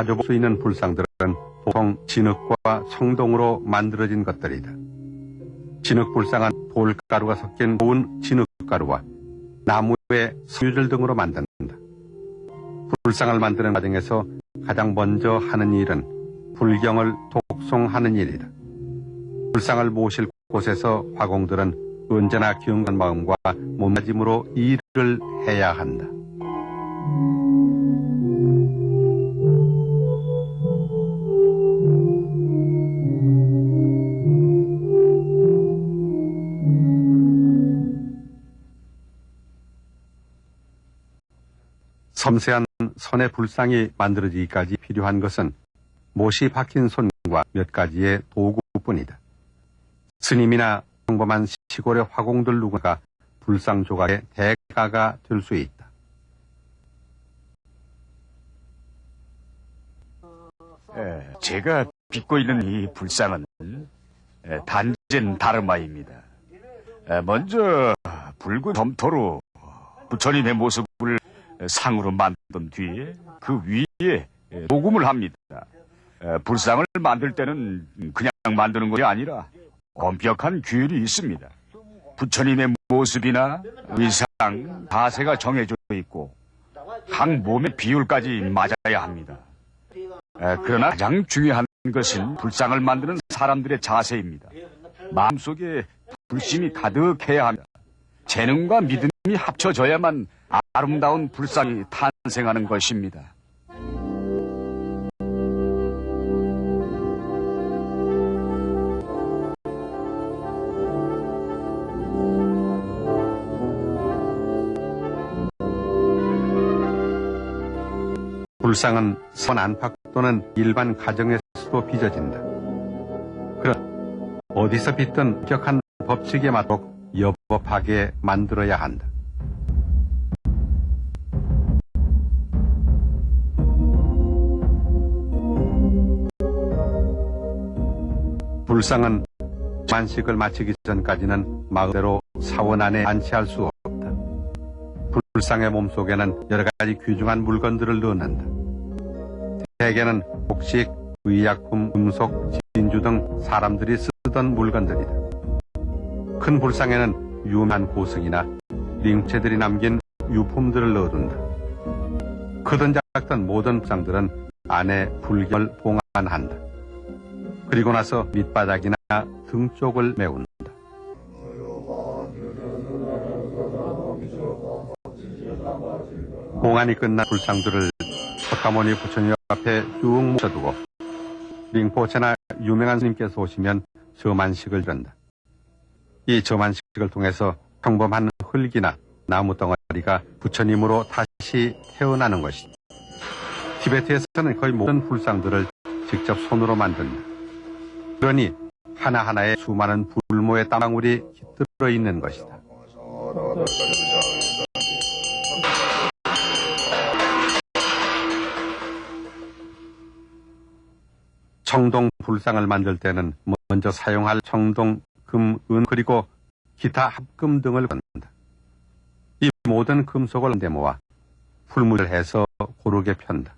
사원에서 자주 볼수 있는 불상들은 보통 진흙과 청동으로 만들어진 것들이다. 진흙불상은 돌가루가 섞인 고운 진흙가루와 나무의 석유질 등으로 만든다. 불상을 만드는 과정에서 가장 먼저 하는 일은 불경을 독송하는 일이다. 불상을 모실 곳에서 화공들은 언제나 경건 마음과 몸가짐으로 일을 해야 한다. 섬세한 선의 불상이 만들어지기까지 필요한 것은 못이 박힌 손과 몇 가지의 도구뿐이다. 스님이나 평범한 시골의 화공들 누구가 불상 조각의 대가가 될 수 있다. 에, 제가 빚고 있는 이 불상은 에, 단진 다르마입니다. 에, 먼저 붉은 점토로 부처님의 모습을 상으로 만든 뒤에 그 위에 에, 도금을 합니다. 에, 불상을 만들 때는 그냥 만드는 것이 아니라 엄격한 규율이 있습니다. 부처님의 모습이나 의상, 자세가 정해져 있고 각 몸의 비율까지 맞아야 합니다. 에, 그러나 가장 중요한 것은 불상을 만드는 사람들의 자세입니다. 마음속에 불심이 가득해야 합니다. 재능과 믿음이 합쳐져야만 아름다운 불상이 탄생하는 것입니다. 불상은 선 안팎 또는 일반 가정에서도 빚어진다. 그런 어디서 빚든 엄격한 법칙에 맞도록 여법하게 만들어야 한다. 불상은 만식을 마치기 전까지는 마음대로 사원 안에 안치할 수 없다. 불상의 몸속에는 여러 가지 귀중한 물건들을 넣는다. 대개는 복식, 의약품, 금속, 진주 등 사람들이 쓰던 물건들이다. 큰 불상에는 유명한 고석이나 링체들이 남긴 유품들을 넣어둔다. 크든 작든 모든 불상들은 안에 불경을 봉안한다. 그리고 나서 밑바닥이나 등 쪽을 메운다. 봉안이 끝난 불상들을 석가모니 부처님 앞에 쭉 모셔두고 링포체나 유명한 스님께서 오시면 저만식을 드린다. 이 저만식을 통해서 평범한 흙이나 나무 덩어리가 부처님으로 다시 태어나는 것이다. 티베트에서는 거의 모든 불상들을 직접 손으로 만든다. 그러니 하나하나에 수많은 불모의 땀방울이 깃들어 있는 것이다. 청동 불상을 만들 때는 먼저 사용할 청동, 금, 은 그리고 기타 합금 등을 건다. 이 모든 금속을 한데 모아 풀무를 해서 고르게 편다.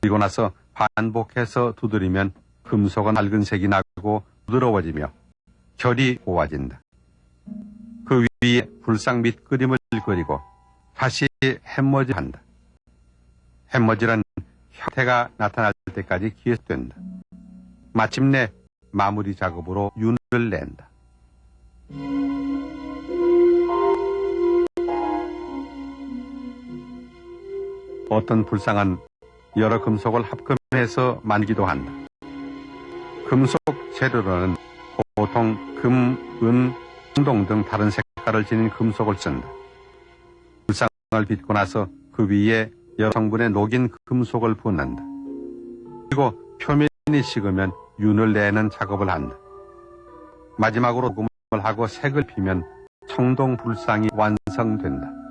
그리고 나서 반복해서 두드리면 금속은 맑은 색이 나고 부드러워지며 결이 고와진다. 그 위에 불상 밑 그림을 그리고 다시 햄머지한다. 햄머지는 형태가 나타날 때까지 기획된다. 마침내 마무리 작업으로 윤 을 낸다. 어떤 불상은 여러 금속을 합금해서 만기도 한다. 금속 재료로는 보통 금, 은, 청동 등 다른 색깔을 지닌 금속을 쓴다. 불상을 빚고 나서 그 위에 여러 성분의 녹인 금속을 붓는다. 그리고 표면이 식으면 윤을 내는 작업을 한다. 마지막으로 녹음을 하고 색을 피면 청동 불상이 완성된다.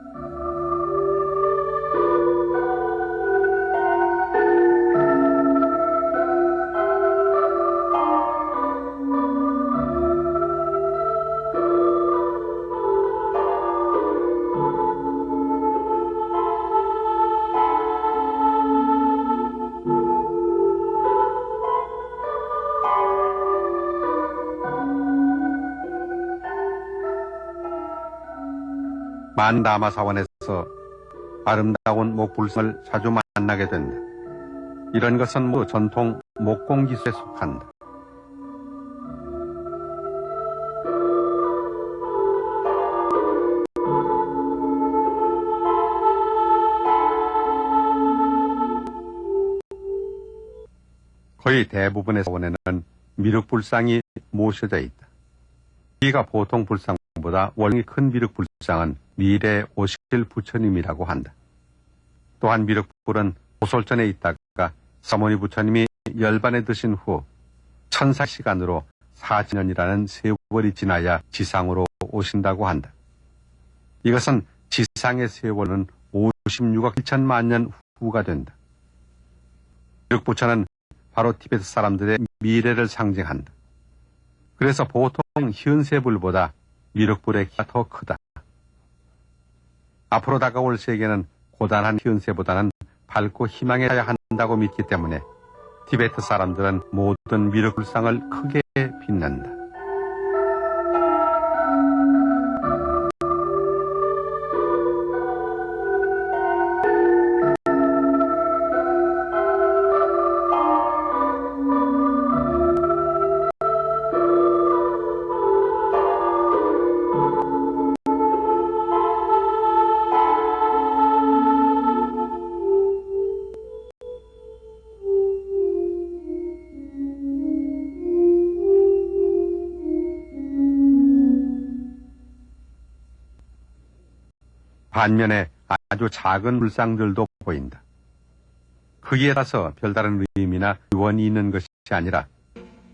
만다마사원에서 아름다운 목불상을 자주 만나게 된다. 이런 것은 모두 전통 목공기술에 속한다. 거의 대부분의 사원에는 미륵불상이 모셔져 있다. 이가 보통 불상보다 월등히 큰 미륵불상 은 미래 오실 부처님이라고 한다. 또한 미륵불은 오솔전에 있다가 서머니 부처님이 열반에 드신 후 천사 시간으로 4년이라는 세월이 지나야 지상으로 오신다고 한다. 이것은 지상의 세월은 56억 1천만 년 후가 된다. 미륵부처는 바로 티베트 사람들의 미래를 상징한다. 그래서 보통 현세불보다 미륵불의 키가 더 크다. 앞으로 다가올 세계는 고단한 현세보다는 밝고 희망해야 한다고 믿기 때문에 티베트 사람들은 모든 미륵 불상을 크게 빛낸다. 반면에 아주 작은 불상들도 보인다. 크기에 따라서 별다른 의미나 유언이 있는 것이 아니라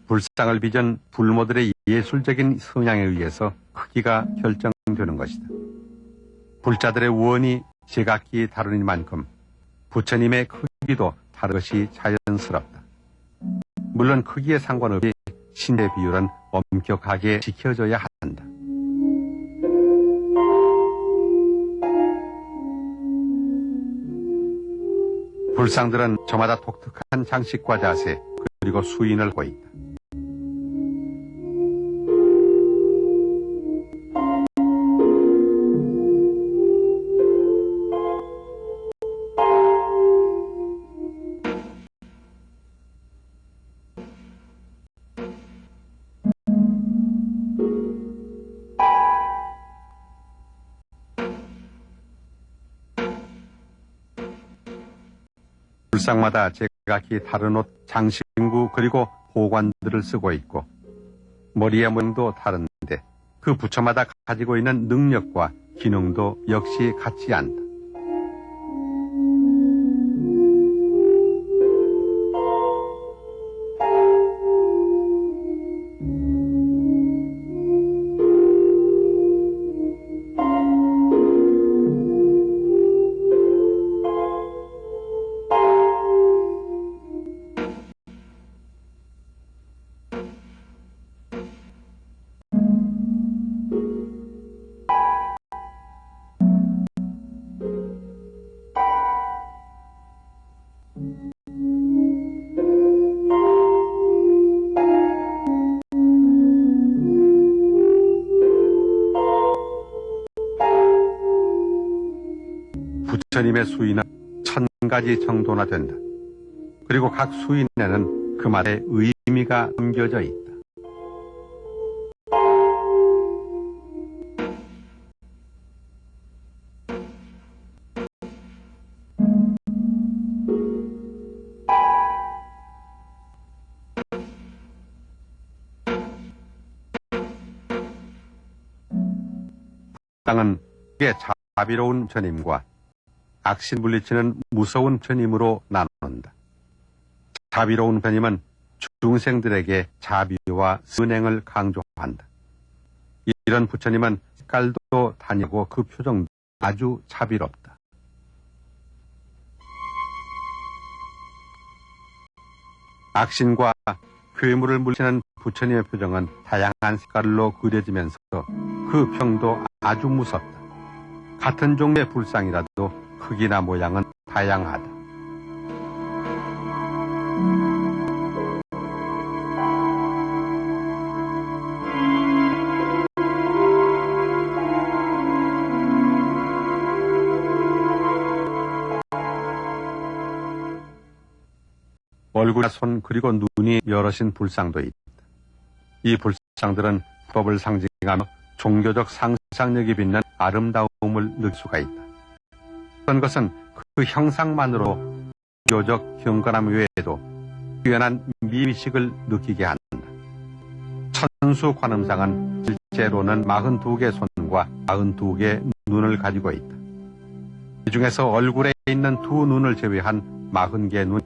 불상을 빚은 불모들의 예술적인 성향에 의해서 크기가 결정되는 것이다. 불자들의 우언이 제각기 다르는 만큼 부처님의 크기도 다른 것이 자연스럽다. 물론 크기에 상관없이 신의 비율은 엄격하게 지켜져야 불상들은 저마다 독특한 장식과 자세 그리고 수인을 보인다. 불상마다 제각기 다른 옷, 장신구 그리고 호관들을 쓰고 있고 머리의 모양도 다른데 그 부처마다 가지고 있는 능력과 기능도 역시 같지 않다. 부처님의 수인은 천 가지 정도나 된다. 그리고 각 수인에는 그 말의 의미가 담겨져 있다. 땅은 게 자비로운 전임과 악신 물리치는 무서운 편임으로 나눈다. 자비로운 편임은 중생들에게 자비와 은행을 강조한다. 이런 부처님은 색깔도 다니고 그 표정도 아주 자비롭다. 악신과 괴물을 물리치는 부처님의 표정은 다양한 색깔로 그려지면서 그 평도 아주 무섭다. 같은 종류의 불상이라도 크기나 모양은 다양하다. 얼굴과 손 그리고 눈이 여럿인 불상도 있다. 이 불상들은 법을 상징하며 종교적 상상력이 빛난 아름다움을 느낄 수가 있다. 그런 것은 그 형상만으로 종교적 경건함 외에도 뛰어난 미식을 느끼게 한다. 천수 관음상은 실제로는 42개 손과 42개 눈을 가지고 있다. 이 중에서 얼굴에 있는 두 눈을 제외한 40개 눈,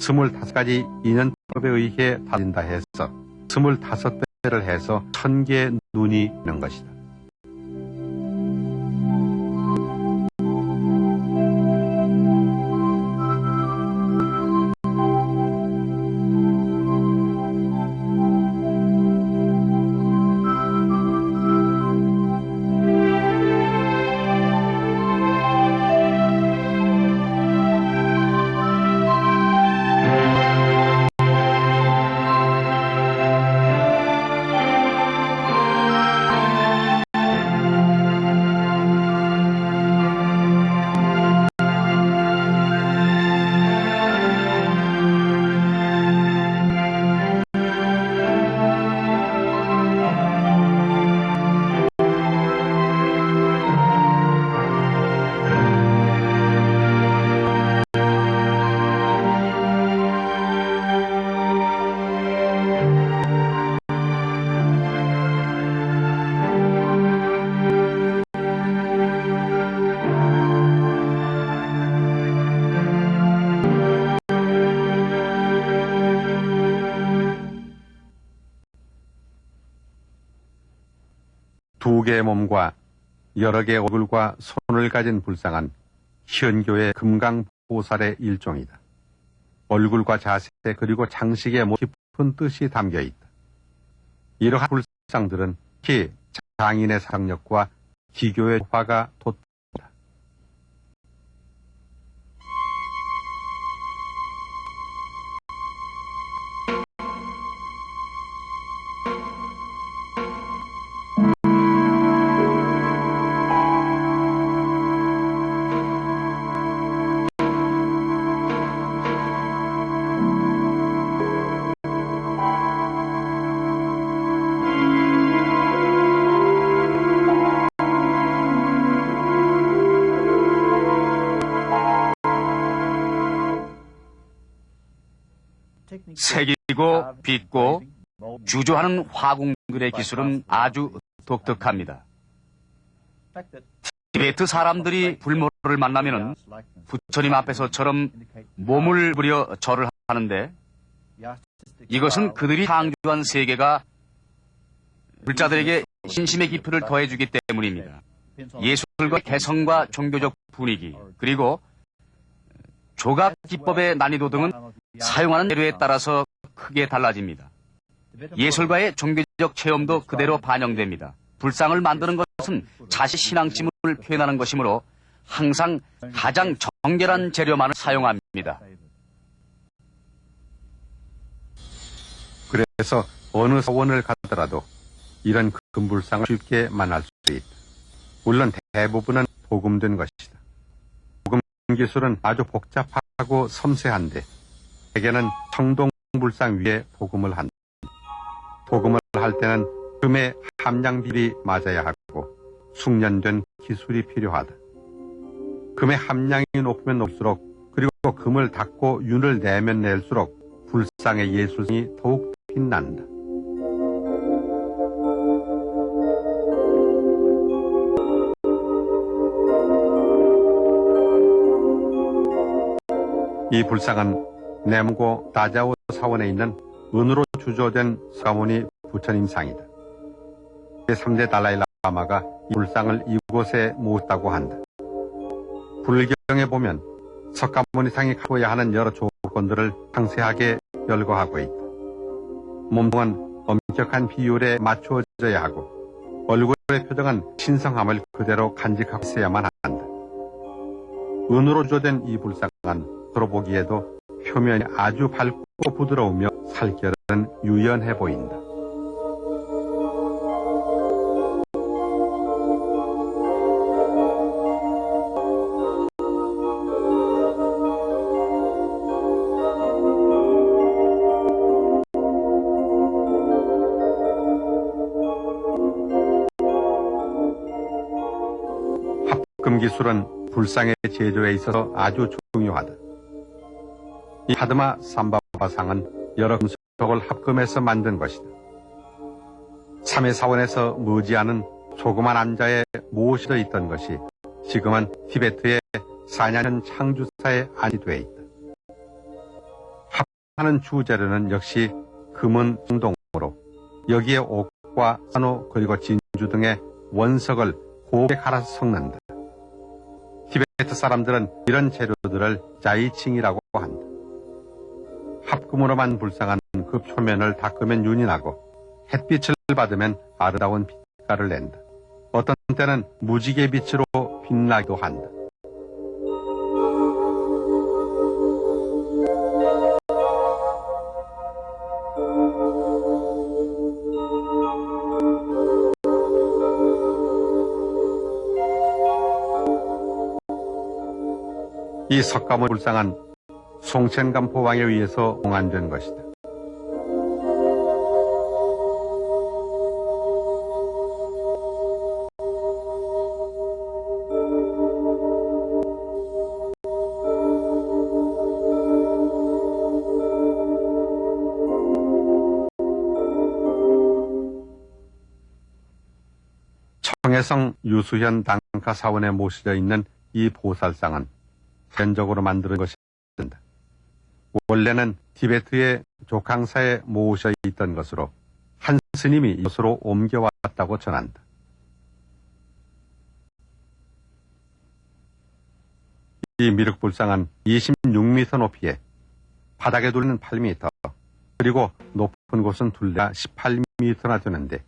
25가지 인연법에 의해 다진다 해서 25배를 해서 1000개의 눈이 있는 것이다. 두 개의 몸과 여러 개의 얼굴과 손을 가진 불상은 현교의 금강보살의 일종이다. 얼굴과 자세 그리고 장식에 모- 깊은 뜻이 담겨 있다. 이러한 불상들은 특히 장인의 상력과 기교의 화가 돋 빚고 주조하는 화궁들의 기술은 아주 독특합니다. 티베트 사람들이 불모를 만나면은 부처님 앞에서처럼 몸을 부려 절을 하는데 이것은 그들이 창조한 세계가 불자들에게 신심의 깊이를 더해주기 때문입니다. 예술과 개성과 종교적 분위기 그리고 조각 기법의 난이도 등은 사용하는 재료에 따라서 크게 달라집니다. 예술가의 종교적 체험도 그대로 반영됩니다. 불상을 만드는 것은 자신 신앙심을 표현하는 것이므로 항상 가장 정결한 재료만을 사용합니다. 그래서 어느 사원을 가더라도 이런 금불상을 쉽게 만날 수 있다. 물론 대부분은 복음된 것이다. 복음 기술은 아주 복잡하고 섬세한데 대개는 청동 불상 위에 복음을 한다. 복음을 할 때는 금의 함량 비율이 맞아야 하고 숙련된 기술이 필요하다. 금의 함량이 높으면 높을수록 그리고 금을 닦고 윤을 내면 낼수록 불상의 예술성이 더욱 빛난다. 이 불상은 네모고 다자오 사원에 있는 은으로 주조된 사원이 부처님 상이다. 제3대 달라이라마가 이 불상을 이곳에 모았다고 한다. 불경에 보면 석가모니상이 갖고야 하는 여러 조건들을 상세하게 열거하고 있다. 몸통은 엄격한 비율에 맞추어져야 하고 얼굴의 표정은 신성함을 그대로 간직하고 있어야만 한다. 은으로 조된 이 불상은 서로 보기에도 표면이 아주 밝고 부드러우며 살결은 유연해 보인다. 합금 기술은 불상의 제조에 있어서 아주 중요하다. 이 파드마 삼바바상은 여러 금속을 합금해서 만든 것이다. 3회 사원에서 무지하는 조그만 안자에 모시져 있던 것이 지금은 티베트의 4년 창주사에 안치되어 있다. 합하는 주재료는 역시 금은 동으로 여기에 옥과 산호 그리고 진주 등의 원석을 곱게 갈아서 섞는다. 티베트 사람들은 이런 재료들을 자이칭이라고 한다. 합금으로 만 불쌍한 그 표면을 닦으면 윤이 나고 햇빛을 받으면 아름다운 빛깔을 낸다. 어떤 때는 무지개 빛으로 빛나기도 한다. 이 석가모 불쌍한 송첸감포 왕에 의해서 봉안된 것이다. 청해성 유수현 당가 사원에 모셔져 있는 이 보살상은 전적으로 만드는 것이. 원래는 티베트의 조캉사에 모셔 있던 것으로 한 스님이 이곳으로 옮겨왔다고 전한다. 이 미륵불상은 26m 높이에 바닥에 둘는 8m 그리고 높은 곳은 둘레가 18m나 되는데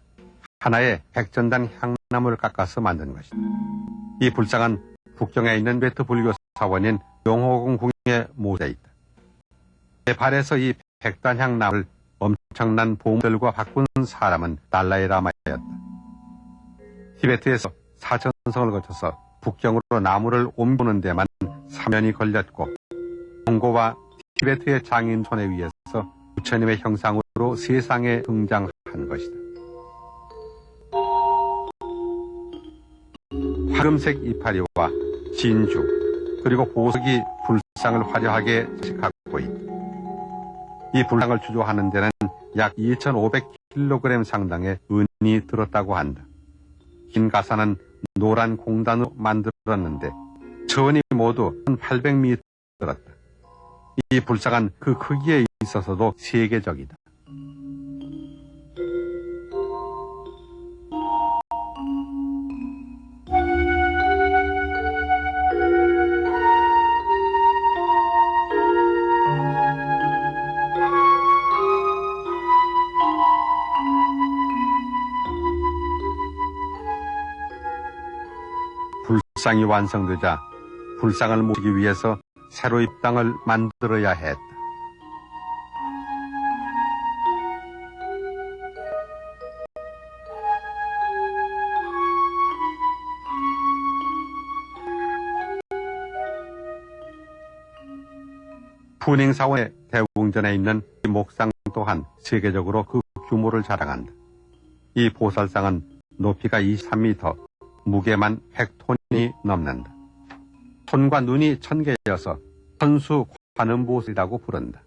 하나의 백전단 향나무를 깎아서 만든 것이다. 이 불상은 북경에 있는 베트 불교 사원인 용호공 궁에 모여 있다. 발에서 이 백단향 나무를 엄청난 보물들과 바꾼 사람은 달라이 라마였다. 티베트에서 사천성을 거쳐서 북경으로 나무를 옮기는 데만 3년이 걸렸고 몽고와 티베트의 장인 손에 의해서 부처님의 형상으로 세상에 등장한 것이다. 화금색 이파리와 진주 그리고 보석이 불상을 화려하게 장식하고. 이 불상을 주조하는 데는 약 2,500kg 상당의 은이 들었다고 한다. 긴 가사는 노란 공단으로 만들었는데 저원이 모두 800m 들었다. 이 불상은 그 크기에 있어서도 세계적이다. 불상이 완성되자 불상을 모시기 위해서 새로 입당을 만들어야 했다. 푸닝사원의 대웅전에 있는 이 목상 또한 세계적으로 그 규모를 자랑한다. 이 보살상은 높이가 23m, 무게만 100톤 이 넘는다. 손과 눈이 천 개여서 천수 관음보살이라고 부른다.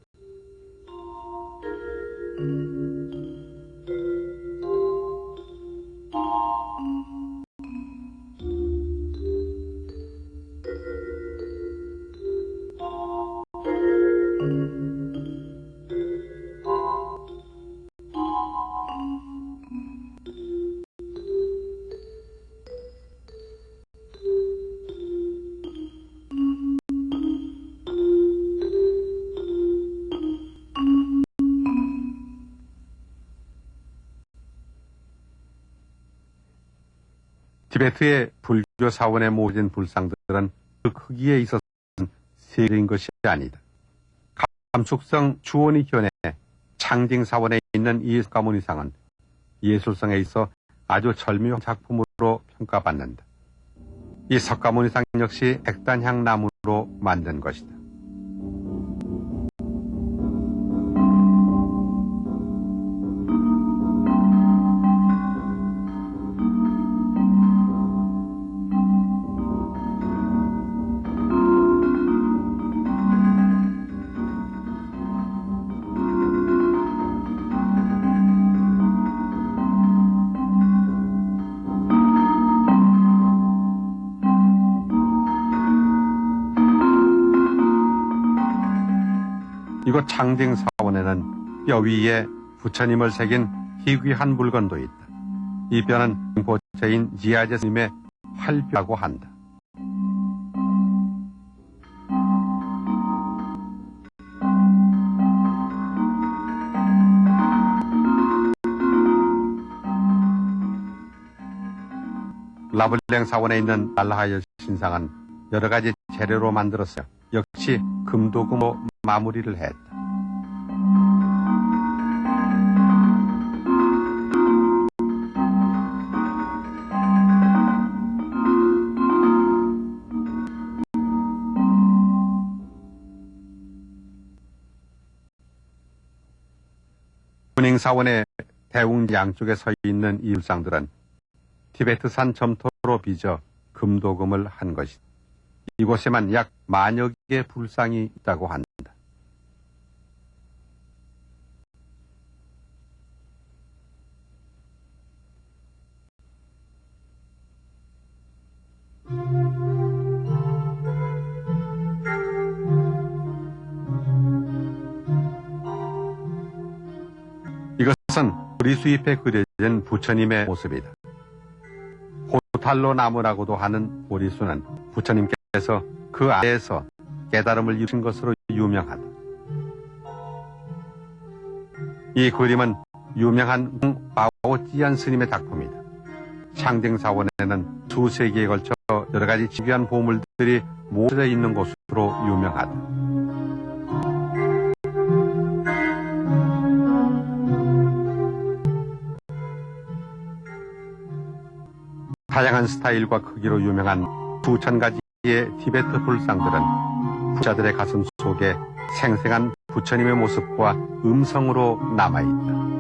티베트의 불교 사원에 모진 불상들은 그 크기에 있어서는 세계인 것이 아니다. 감숙성 주원이 현에 창징 사원에 있는 이 가문이상은 예술성에 있어 아주 절묘한 작품으로 평가받는다. 이 석가모니상 역시 백단향 나무로 만든 것이다. 창딩 사원에는 뼈 위에 부처님을 새긴 희귀한 물건도 있다. 이 뼈는 보체인 지아제 스님의 활뼈라고 한다. 라블랭 사원에 있는 알라하여 신상은 여러 가지 재료로 만들었어요. 역시 금도금으로 마무리를 했다. 행사원의 대웅 양쪽에 서 있는 이 울상들은 티베트산 점토로 빚어 금도금을 한 것이다. 이곳에만 약 만여 개의 불상이 있다고 한다. 우리 수입에 그려진 부처님의 모습이다. 호탈로 나무라고도 하는 보리수는 부처님께서 그 아래에서 깨달음을 이루신 것으로 유명하다. 이 그림은 유명한 바오찌안 스님의 작품이다. 창댕사원에는 수세 기에 걸쳐 여러 가지 집요한 보물들이 모여져 있는 곳으로 유명하다. 다양한 스타일과 크기로 유명한 수천 가지의 티베트 불상들은 부자들의 가슴 속에 생생한 부처님의 모습과 음성으로 남아있다.